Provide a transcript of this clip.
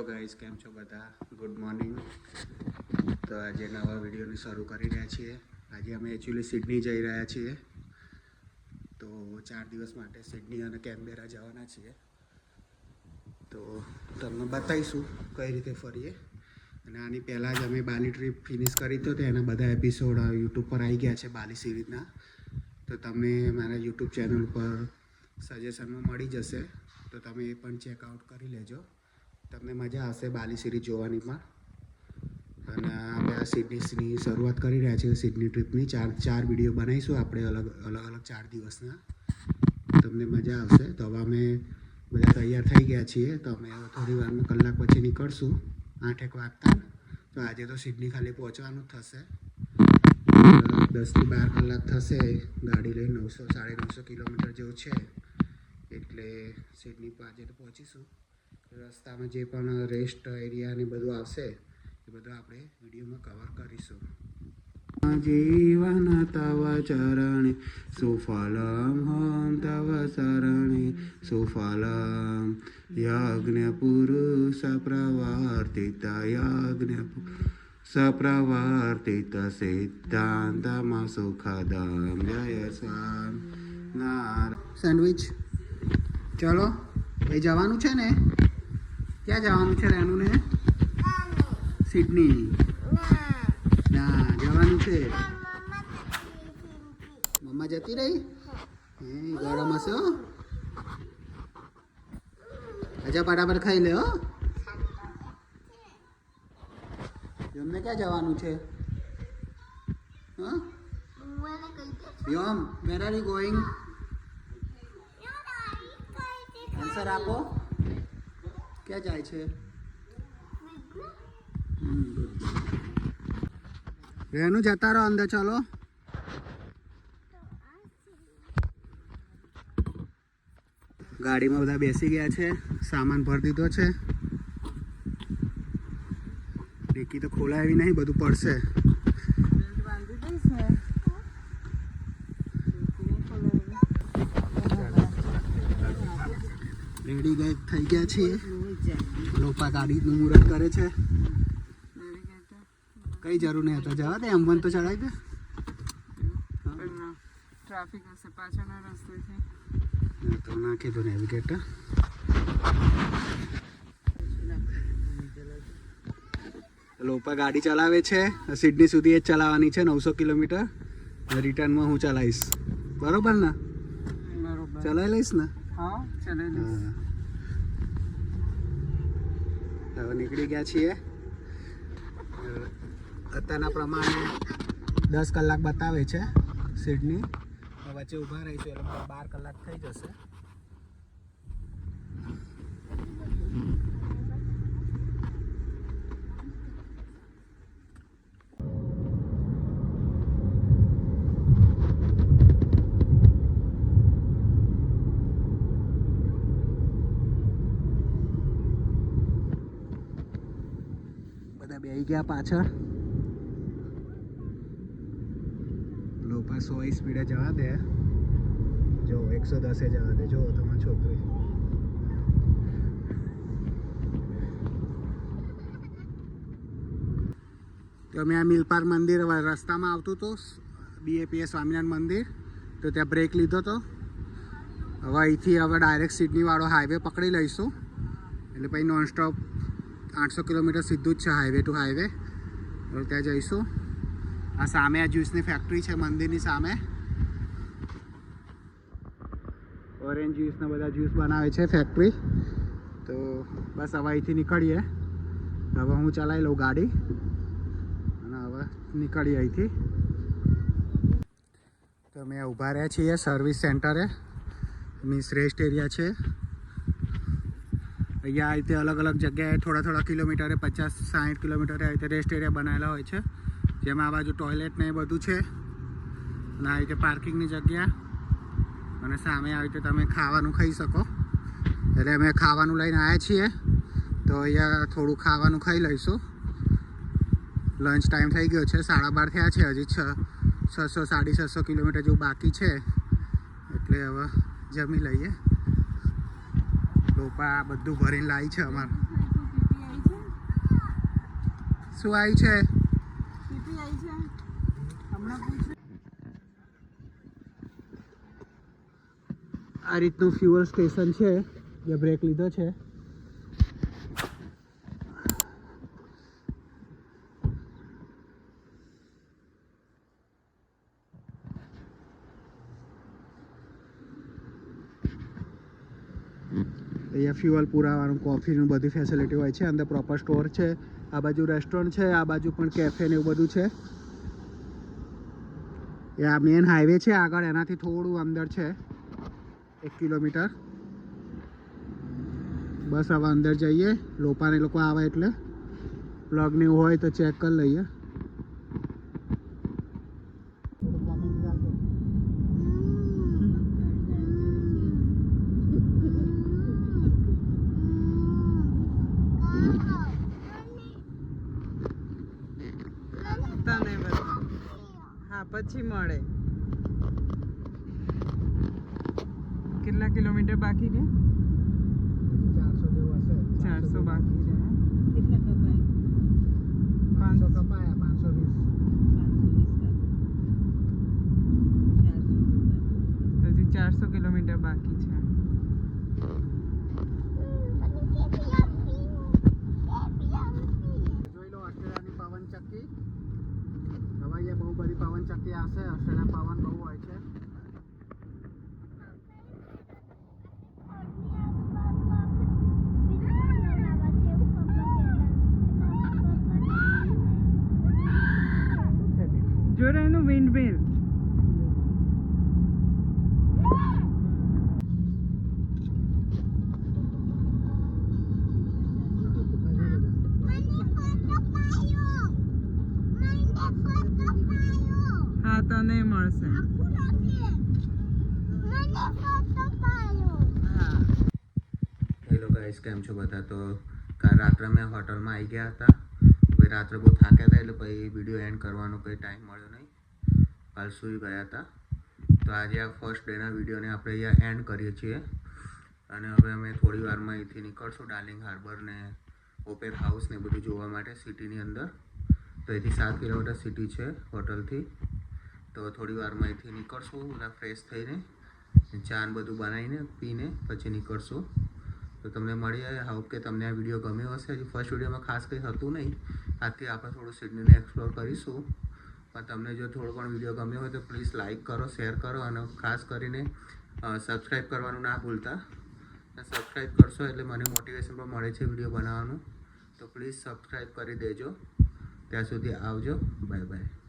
Hello guys, કેમ છો બધા? ગુડ મોર્નિંગ તો આજે નવા વિડીયોને શરૂ કરી રહ્યા છીએ. આજે અમે એકચ્યુઅલી સિડની જઈ રહ્યા છીએ. તો ચાર દિવસ માટે સિડની અને કેમ્બેરા જવાના છીએ. તો તમને બતાવીશું કઈ રીતે ફરીએ. અને આની પહેલાં જ અમે બાલી ટ્રીપ ફિનિશ કરી તો એના બધા એપિસોડ યુટ્યુબ પર આવી ગયા છે બાલી સિરીઝના તો તમને મારા યુટ્યુબ ચેનલ પર સજેશનમાં મળી જશે. તો તમે એ પણ ચેકઆઉટ કરી લેજો. તમને મજા આવશે બાલી સિરીઝ જોવાની પણ. અને આપણે આ સિડનીની શરૂઆત કરી રહ્યા છીએ સિડની ટ્રીપની. ચાર ચાર વીડિયો બનાવીશું આપણે અલગ અલગ અલગ ચાર દિવસના. તમને મજા આવશે. તો હવે અમે બધા તૈયાર થઈ ગયા છીએ. તો અમે થોડી વારમાં કલાક પછી નીકળશું. આઠેક વાગતા. તો આજે તો સિડની ખાલી પહોંચવાનું થશે. દસથી બાર કલાક થશે. ગાડી લઈને નવસો સાડી નવસો કિલોમીટર જેવું છે. એટલે સિડની આજે તો પહોંચીશું. રસ્તામાં જે પણ રેસ્ટ એરિયા ને બધું આવશે એ બધું આપણે વિડીયોમાં કવર કરીશું. જીવન તવ ચરણે સુફલમ હમ તવ શરણે સુફલમ યજ્ઞ પુરુષ પ્રવર્તિત યજ્ઞ સપ્રવર્તિત સિદ્ધાંતમ સુખદમ જય સ્વામ સેન્ડવિચ ચલો એ જવાનું છે ને? ક્યાં જવાનું છે રેનું ને સિડની. ના, જવાનું છે. મમ્મા જતી રહી? હે, ગરમ હશે અચ્છા ફટાફટ ખાઈ લે, હો. એમને ક્યાં જવાનું છે? યોમ where are you going answer આપો. ક્યાં જાય છે? રેનું, જતા રહો અંદર, ચાલો. ગાડીમાં બધા બેસી ગયા છે, સામાન ભરી દીધો છે. ડિક્કી તો ખોલાવી નહીં, બધું પડશે. રેડી થઈ ગયા છીએ. લોપા ગાડીનું મુહૂર્ત કરે છે. કઈ જરૂર નહીં હતા જવા દે એમ વન તો ચડાવી દે. ટ્રાફિક હશે પાછળના રસ્તે હા, તો ના કીધું નેવિગેટર લોપા ગાડી ચલાવે છે. સિડની સુધી એ જ ચલાવવાની છે નવસો કિલોમીટર. રિટર્નમાં હું ચલાવીશ. બરોબર ને? ચલાવી લઈશ ને? હા ચલે હા. હવે નીકળી ગયા છીએ. અત્યારના પ્રમાણે દસ કલાક બતાવે છે સીડની વચ્ચે ઊભા રહીશું એટલે બાર કલાક થઈ જશે. બેસી ગયા પાછળ. લોપા સો સ્પીડે જવા દે. જો, એકસો દસે જવા દે. જો, તમારી છોકરી. તો અમે આ મિલપાર મંદિર રસ્તામાં આવતું હતું. બીએપીએ સ્વામિનારાયણ મંદિર. તો ત્યાં બ્રેક લીધો હતો. હવે અહીંથી હવે ડાયરેક્ટ સિડનીવાળો હાઈવે પકડી લઈશું. એટલે પછી નોનસ્ટોપ આઠસો કિલોમીટર સીધું જ છે હાઈવે ટુ હાઈવે હવે ત્યાં જઈશું. આ સામે આ જ્યુસની ફેક્ટરી છે, મંદિરની સામે. ઓરેન્જ જ્યુસના બધા જ્યુસ બનાવે છે ફેક્ટરી તો બસ હવે અહીંથી નીકળીએ. હવે હું ચલાવી લઉં ગાડી. અને હવે નીકળીએ અહીંથી. તો અમે ઊભા રહ્યા છીએ સર્વિસ સેન્ટરે મીન્સ રેસ્ટ એરિયા છે. અહીંયા રીતે અલગ અલગ જગ્યાએ થોડા થોડા કિલોમીટરે, પચાસ સાઠ કિલોમીટરે આ રીતે રેસ્ટ એરિયા બનાવેલા હોય છે. જેમાં આ બાજુ ટોયલેટ ને એ બધું છે. અને આ રીતે પાર્કિંગની જગ્યા. અને સામે આવી રીતે તમે ખાવાનું ખાઈ શકો. એટલે અમે ખાવાનું લઈને આવ્યા છીએ. તો અહીંયા થોડું ખાવાનું ખાઈ લઈશું. લંચ ટાઈમ થઈ ગયો છે. સાડા બાર થયા છે. હજી છ, છસો, સાડી છસો કિલોમીટર જેવું બાકી છે. એટલે હવે જમી લઈએ. ટોપા બધું ભરીને લાવી છે અમારે. શું આવી છે? આ રીતનું ફ્યુઅલ સ્ટેશન છે, જે બ્રેક લીધો છે. અહીંયા ફ્યુઅલ પુરાવાનું કોફીનું બધી ફેસિલિટી હોય છે, અંદર પ્રોપર સ્ટોર છે, આ બાજુ રેસ્ટોરન્ટ છે, આ બાજુ પણ કેફે ને એવું બધું છે. એ આ મેન હાઈવે છે, આગળ એનાથી થોડું અંદર છે, એક કિલોમીટર. બસ હવે અંદર જઈએ, લોપાને લોકો આવે એટલે. પ્લગ ને એવું હોય તો ચેક કરી લઈએ. પછી મળે. કેટલા કિલોમીટર બાકી છે? ચારસો જેવું હશે. ચારસો બાકી છે કેટલા કપાય? પાંચસો કપાયા પાંચસો વીસ. હજી ચારસો કિલોમીટર બાકી છે જોઈ લો ઓસ્ટ્રેલિયાની પવન ચક્કી હવે અહીંયા બહુ બધી પાવન ઓસ્ટ્રેલિયા પવન બહુ હોય છે શું છે બીજું? જો રે એનું વિન્ડ મિલ હા તને હેલો ગાઈસ, કેમ છો બધા? તો કાલ રાત્રે મેં હોટલમાં આવી ગયા હતા. પછી રાત્રે બહુ થાક્યા હતા, એટલે પછી વીડિયો એન્ડ કરવાનો કંઈ ટાઈમ મળ્યો નહીં. કાલ સૂઈ ગયા હતા. તો આજે આ ફર્સ્ટ ડેના વિડીયોને આપણે અહીંયા એન્ડ કરીએ છીએ. અને હવે અમે થોડી વારમાં અહીંથી નીકળશું ડાર્લિંગ હાર્બર ને ઓપેર હાઉસ ને બધું જોવા માટે સિટીની અંદર. તો અહીંથી સાત કિલોમીટર સિટી છે હોટલથી. તો થોડી વારમાં અહીંથી નીકળશું, બધા ફ્રેશ થઈને ચાન બધું બનાવીને, પીને પછી નીકળશું. તો તમને મળીએ હોપ કે તમને આ વીડિયો ગમ્યો હશે. હજી ફર્સ્ટ વિડીયોમાં ખાસ કંઈ હતું નહીં. આથી આપણે થોડું સિડનીને એક્સપ્લોર કરીશું. પણ તમને જો થોડો પણ વીડિયો ગમ્યો હોય તો પ્લીઝ લાઇક કરો શેર કરો, અને ખાસ કરીને સબસ્ક્રાઈબ કરવાનું ના ભૂલતા. સબસ્ક્રાઈબ કરશો એટલે મને મોટિવેશન પણ મળે છે વીડિયો બનાવવાનું. તો પ્લીઝ સબસ્ક્રાઈબ કરી દેજો. ત્યાં સુધી આવજો. Bye bye